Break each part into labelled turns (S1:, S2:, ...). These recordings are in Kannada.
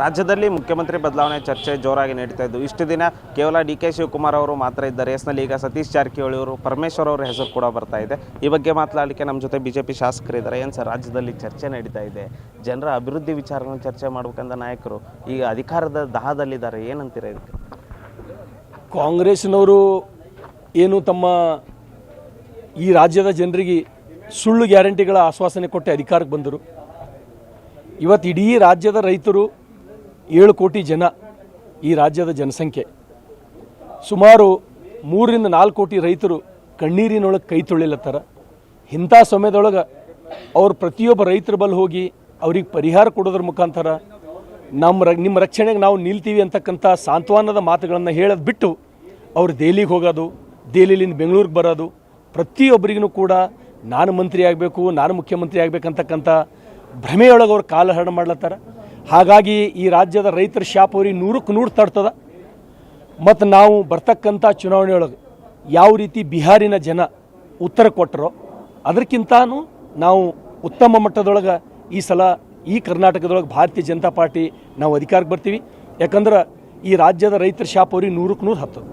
S1: ರಾಜ್ಯದಲ್ಲಿ ಮುಖ್ಯಮಂತ್ರಿ ಬದಲಾವಣೆ ಚರ್ಚೆ ಜೋರಾಗಿ ನಡೀತಾ ಇದ್ದು, ಇಷ್ಟು ದಿನ ಕೇವಲ ಡಿ ಕೆ ಶಿವಕುಮಾರ್ ಅವರು ಮಾತ್ರ ಇದ್ದ ರೇಸ್ನಲ್ಲಿ ಈಗ ಸತೀಶ್ ಜಾರಕಿಹೊಳಿ ಅವರು, ಪರಮೇಶ್ವರ್ ಅವರ ಹೆಸರು ಕೂಡ ಬರ್ತಾ ಇದೆ. ಈ ಬಗ್ಗೆ ಮಾತನಾಡಲಿಕ್ಕೆ ನಮ್ಮ ಜೊತೆ ಬಿಜೆಪಿ ಶಾಸಕರಿದ್ದಾರೆ ಏನು ಸರ್, ರಾಜ್ಯದಲ್ಲಿ ಚರ್ಚೆ ನಡೀತಾ ಇದೆ? ಜನರ ಅಭಿವೃದ್ಧಿ ವಿಚಾರವನ್ನು ಚರ್ಚೆ ಮಾಡ್ಬೇಕಂದ ನಾಯಕರು ಈಗ ಅಧಿಕಾರದ ದಹದಲ್ಲಿದ್ದಾರೆ. ಏನಂತೀರ ಇದಕ್ಕೆ?
S2: ಕಾಂಗ್ರೆಸ್ನವರು ಏನು ತಮ್ಮ ಈ ರಾಜ್ಯದ ಜನರಿಗೆ ಸುಳ್ಳು ಗ್ಯಾರಂಟಿಗಳ ಆಶ್ವಾಸನೆ ಕೊಟ್ಟು ಅಧಿಕಾರಕ್ಕೆ ಬಂದರು. ಇವತ್ತು ಇಡೀ ರಾಜ್ಯದ ರೈತರು ಏಳು ಕೋಟಿ ಜನ ಈ ರಾಜ್ಯದ ಜನಸಂಖ್ಯೆ. ಸುಮಾರು ಮೂರರಿಂದ ನಾಲ್ಕು ಕೋಟಿ ರೈತರು ಕಣ್ಣೀರಿನೊಳಗೆ ಕೈ ತೊಳಿಲತ್ತಾರ. ಇಂಥ ಸಮಯದೊಳಗೆ ಅವ್ರು ಪ್ರತಿಯೊಬ್ಬ ರೈತರ ಬಲ್ಲಿ ಹೋಗಿ ಅವ್ರಿಗೆ ಪರಿಹಾರ ಕೊಡೋದ್ರ ಮುಖಾಂತರ ನಮ್ಮ ನಿಮ್ಮ ರಕ್ಷಣೆಗೆ ನಾವು ನಿಲ್ತೀವಿ ಅಂತಕ್ಕಂಥ ಸಾಂತ್ವನದ ಮಾತುಗಳನ್ನು ಹೇಳೋದು ಬಿಟ್ಟು ಅವ್ರು ದೆಹಲಿಗೆ ಹೋಗೋದು ದೆಹಲಿಯಿಂದ ಬೆಂಗಳೂರಿಗೆ ಬರೋದು ಪ್ರತಿಯೊಬ್ಬರಿಗೂ ಕೂಡ ನಾನು ಮಂತ್ರಿ ಆಗಬೇಕು, ನಾನು ಮುಖ್ಯಮಂತ್ರಿ ಆಗಬೇಕಂತಕ್ಕಂಥ ಭ್ರಮೆಯೊಳಗೆ ಅವ್ರು ಕಾಲಹರಣ ಮಾಡ್ಲತ್ತಾರ. ಹಾಗಾಗಿ ಈ ರಾಜ್ಯದ ರೈತರ ಶಾಪವರಿ ಅವ್ರಿಗೆ ನೂರಕ್ಕೆ ನೂರು ತಡ್ತದ. ಮತ್ತು ನಾವು ಬರ್ತಕ್ಕಂಥ ಚುನಾವಣೆಯೊಳಗೆ ಯಾವ ರೀತಿ ಬಿಹಾರಿನ ಜನ ಉತ್ತರ ಕೊಟ್ಟರೋ ಅದಕ್ಕಿಂತಾನು ನಾವು ಉತ್ತಮ ಮಟ್ಟದೊಳಗೆ ಈ ಸಲ ಈ ಕರ್ನಾಟಕದೊಳಗೆ ಭಾರತೀಯ ಜನತಾ ಪಾರ್ಟಿ ನಾವು ಅಧಿಕಾರಕ್ಕೆ ಬರ್ತೀವಿ. ಯಾಕಂದ್ರೆ ಈ ರಾಜ್ಯದ ರೈತರ ಶಾಪವರಿ ಅವ್ರಿಗೆ ನೂರಕ್ಕೆ ನೂರು ಹತ್ತದ.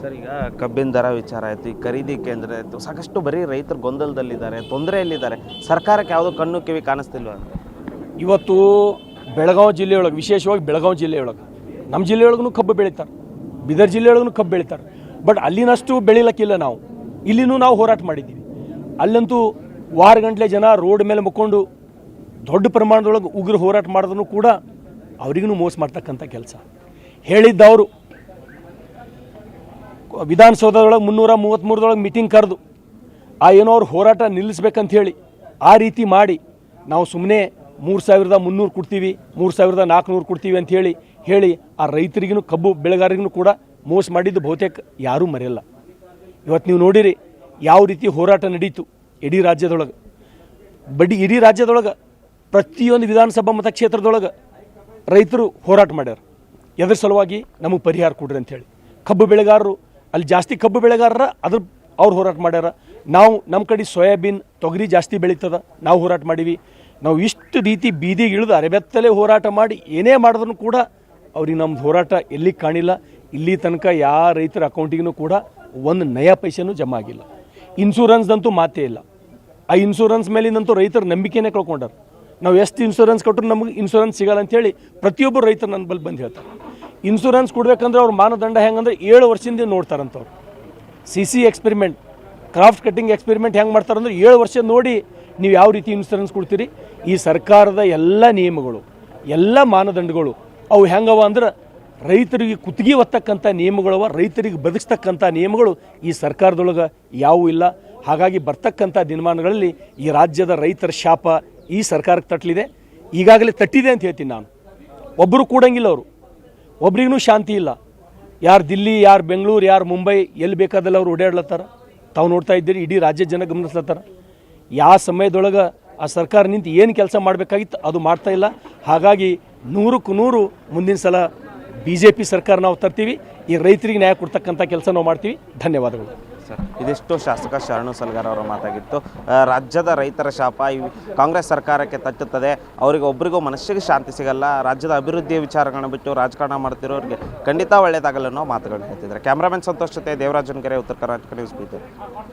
S1: ಸರ್ ಈಗ ಕಬ್ಬಿನ ದರ ವಿಚಾರ ಆಯಿತು ಈ ಖರೀದಿ ಕೇಂದ್ರ ಆಯಿತು ಸಾಕಷ್ಟು ಬರೀ ರೈತರು ಗೊಂದಲದಲ್ಲಿದ್ದಾರೆ ತೊಂದರೆಯಲ್ಲಿದ್ದಾರೆ. ಸರ್ಕಾರಕ್ಕೆ ಯಾವುದೋ ಕಣ್ಣು ಕಿವಿ ಕಾಣಿಸ್ತಿಲ್ವ?
S2: ಇವತ್ತು ಬೆಳಗಾವಿ ಜಿಲ್ಲೆಯೊಳಗೆ, ವಿಶೇಷವಾಗಿ ಬೆಳಗಾವಿ ಜಿಲ್ಲೆಯೊಳಗೆ. ನಮ್ಮ ಜಿಲ್ಲೆಯೊಳಗೂ ಕಬ್ಬು ಬೆಳೀತಾರೆ. ಬೀದರ್ ಜಿಲ್ಲೆಯೊಳಗೂ ಕಬ್ಬು ಬೆಳೀತಾರೆ. ಬಟ್ ಅಲ್ಲಿನಷ್ಟು ಬೆಳಿಲಕ್ಕಿಲ್ಲ ನಾವು. ಇಲ್ಲಿನೂ ನಾವು ಹೋರಾಟ ಮಾಡಿದ್ದೀವಿ. ಅಲ್ಲಂತೂ ವಾರ ಗಂಟ್ಲೆ ಜನ ರೋಡ್ ಮೇಲೆ ಮುಕ್ಕೊಂಡು ದೊಡ್ಡ ಪ್ರಮಾಣದೊಳಗೆ ಉಗ್ರ ಹೋರಾಟ ಮಾಡಿದ್ರು ಕೂಡ ಅವ್ರಿಗೂ ಮೋಸ ಮಾಡ್ತಕ್ಕಂಥ ಕೆಲಸ. ಹೇಳಿದ್ದವರು ವಿಧಾನಸೌಧದೊಳಗೆ ಮುನ್ನೂರ ಮೂವತ್ತ್ಮೂರದೊಳಗೆ ಮೀಟಿಂಗ್ ಕರೆದು, ಆ ಏನೋ ಅವ್ರು ಹೋರಾಟ ನಿಲ್ಲಿಸ್ಬೇಕಂತ ಹೇಳಿ ಆ ರೀತಿ ಮಾಡಿ ನಾವು ಸುಮ್ಮನೆ ಮೂರು ಸಾವಿರದ ಮುನ್ನೂರು ಕೊಡ್ತೀವಿ, ಮೂರು ಸಾವಿರದ ನಾಲ್ಕುನೂರು ಕೊಡ್ತೀವಿ ಅಂತ ಹೇಳಿ ಹೇಳಿ ಆ ರೈತರಿಗೂ ಕಬ್ಬು ಬೆಳೆಗಾರರಿಗೂ ಕೂಡ ಮೋಸ ಮಾಡಿದ್ದು ಬಹುತೇಕ ಯಾರೂ ಮರೆಯಲ್ಲ. ಇವತ್ತು ನೀವು ನೋಡಿರಿ ಯಾವ ರೀತಿ ಹೋರಾಟ ನಡೀತು ಇಡೀ ರಾಜ್ಯದೊಳಗೆ. ಬಡ್ಡಿ ಇಡೀ ರಾಜ್ಯದೊಳಗೆ, ಪ್ರತಿಯೊಂದು ವಿಧಾನಸಭಾ ಮತಕ್ಷೇತ್ರದೊಳಗೆ ರೈತರು ಹೋರಾಟ ಮಾಡ್ಯಾರ. ಎದ್ರ ಸಲುವಾಗಿ ನಮಗೆ ಪರಿಹಾರ ಕೊಡ್ರಿ ಅಂತೇಳಿ ಕಬ್ಬು ಬೆಳೆಗಾರರು, ಅಲ್ಲಿ ಜಾಸ್ತಿ ಕಬ್ಬು ಬೆಳೆಗಾರರ, ಅದ್ರ ಅವ್ರು ಹೋರಾಟ ಮಾಡ್ಯಾರ. ನಾವು ನಮ್ಮ ಕಡೆ ಸೋಯಾಬೀನ್ ತೊಗರಿ ಜಾಸ್ತಿ ಬೆಳೀತದ, ನಾವು ಹೋರಾಟ ಮಾಡೀವಿ. ನಾವು ಇಷ್ಟು ರೀತಿ ಬೀದಿಗೆ ಇಳಿದು ಅರೆಬೆತ್ತಲೇ ಹೋರಾಟ ಮಾಡಿ ಏನೇ ಮಾಡಿದ್ರು ಕೂಡ ಅವ್ರಿಗೆ ನಮ್ದು ಹೋರಾಟ ಎಲ್ಲಿ ಕಾಣಿಲ್ಲ. ಇಲ್ಲಿ ತನಕ ಯಾವ ರೈತರ ಅಕೌಂಟಿಗೂ ಕೂಡ ಒಂದು ನಯ ಪೈಸೆನೂ ಜಮಾ ಆಗಿಲ್ಲ. ಇನ್ಶೂರೆನ್ಸ್ದಂತೂ ಮಾತೇ ಇಲ್ಲ. ಆ ಇನ್ಶೂರೆನ್ಸ್ ಮೇಲಿಂದಂತೂ ರೈತರ ನಂಬಿಕೆನೇ ಕಳ್ಕೊಂಡಾರ. ನಾವು ಎಷ್ಟು ಇನ್ಶೂರೆನ್ಸ್ ಕೊಟ್ಟರು ನಮಗೆ ಇನ್ಶೂರೆನ್ಸ್ ಸಿಗಲ್ಲ ಅಂತೇಳಿ ಪ್ರತಿಯೊಬ್ಬರು ರೈತರು ನನ್ನ ಬಳಿ ಬಂದು ಹೇಳ್ತಾರೆ. ಇನ್ಶೂರೆನ್ಸ್ ಕೊಡ್ಬೇಕಂದ್ರೆ ಅವ್ರ ಮಾನದಂಡ ಹೆಂಗಂದ್ರೆ ಏಳು ವರ್ಷದಿಂದ ನೋಡ್ತಾರಂತವ್ರು. C C experiment craft cutting experiment ಹೆಂಗೆ ಮಾಡ್ತಾರೆ ಏಳು ವರ್ಷ ನೋಡಿ ನೀವು ಯಾವ ರೀತಿ ಇನ್ಸೂರೆನ್ಸ್ ಕೊಡ್ತೀರಿ? ಈ ಸರ್ಕಾರದ ಎಲ್ಲ ನಿಯಮಗಳು, ಎಲ್ಲ ಮಾನದಂಡಗಳು ಅವು ಹೆಂಗವ ಅಂದ್ರೆ ರೈತರಿಗೆ ಕುತ್ತಿಗೆ ಒತ್ತಕ್ಕಂಥ ನಿಯಮಗಳವ, ರೈತರಿಗೆ ಬದುಕಿಸ್ತಕ್ಕಂಥ ನಿಯಮಗಳು ಈ ಸರ್ಕಾರದೊಳಗೆ ಯಾವೂ ಇಲ್ಲ. ಹಾಗಾಗಿ ಬರ್ತಕ್ಕಂಥ ದಿನಮಾನಗಳಲ್ಲಿ ಈ ರಾಜ್ಯದ ರೈತರ ಶಾಪ ಈ ಸರ್ಕಾರಕ್ಕೆ ತಟ್ಟಲಿದೆ ಈಗಾಗಲೇ ತಟ್ಟಿದೆ ಅಂತ ಹೇಳ್ತೀನಿ ನಾನು. ಒಬ್ಬರು ಕೂಡಂಗಿಲ್ಲ ಅವರು. ಒಬ್ರಿಗೂ ಶಾಂತಿ ಇಲ್ಲ. ಯಾರು ದಿಲ್ಲಿ, ಯಾರು ಬೆಂಗಳೂರು, ಯಾರು ಮುಂಬೈ, ಎಲ್ಲಿ ಬೇಕಾದಲ್ಲ ಅವ್ರು ಓಡಾಡ್ಲತ್ತಾರ? ತಾವು ನೋಡ್ತಾ ಇದ್ದೀರಿ, ಇಡೀ ರಾಜ್ಯ ಜನ ಗಮನಿಸ್ಲತ್ತಾರ. ಯಾವ ಸಮಯದೊಳಗೆ ಆ ಸರ್ಕಾರ ನಿಂತು ಏನು ಕೆಲಸ ಮಾಡಬೇಕಾಗಿತ್ತು ಅದು ಮಾಡ್ತಾ ಇಲ್ಲ. ಹಾಗಾಗಿ ನೂರಕ್ಕೂ ನೂರು ಮುಂದಿನ ಸಲ ಬಿ ಜೆ ಪಿ ಸರ್ಕಾರ ನಾವು ತರ್ತೀವಿ. ಈ ರೈತರಿಗೆ ನ್ಯಾಯ ಕೊಡ್ತಕ್ಕಂಥ ಕೆಲಸ ನಾವು ಮಾಡ್ತೀವಿ. ಧನ್ಯವಾದಗಳು.
S1: ಸರ್. ಇದಿಷ್ಟು ಶಾಸಕ ಶರಣು ಸಲ್ಗಾರ್ ಅವರ ಮಾತಾಗಿತ್ತು. ರಾಜ್ಯದ ರೈತರ ಶಾಪ ಈ ಕಾಂಗ್ರೆಸ್ ಸರ್ಕಾರಕ್ಕೆ ತಟ್ಟುತ್ತದೆ. ಅವರಿಗೆ ಒಬ್ಬರಿಗೂ ಮನಸ್ಸಿಗೆ ಶಾಂತಿ ಸಿಗಲ್ಲ. ರಾಜ್ಯದ ಅಭಿವೃದ್ಧಿಯ ವಿಚಾರಗಳನ್ನು ಬಿಟ್ಟು ರಾಜಕಾರಣ ಮಾಡ್ತಿರೋರಿಗೆ ಖಂಡಿತ ಒಳ್ಳೆಯದಾಗಲ್ಲ ಅನ್ನೋ ಮಾತುಗಳನ್ನ ಹೇಳ್ತಿದ್ದಾರೆ. ಕ್ಯಾಮ್ರಾಮನ್ ಸಂತೋಷ್ ಜೊತೆ ದೇವರಾಜನ್ ಕೆರೆ ಉತ್ತರ ಕರ್ನಾಟಕ ನ್ಯೂಸ್ ಬೀದರ್.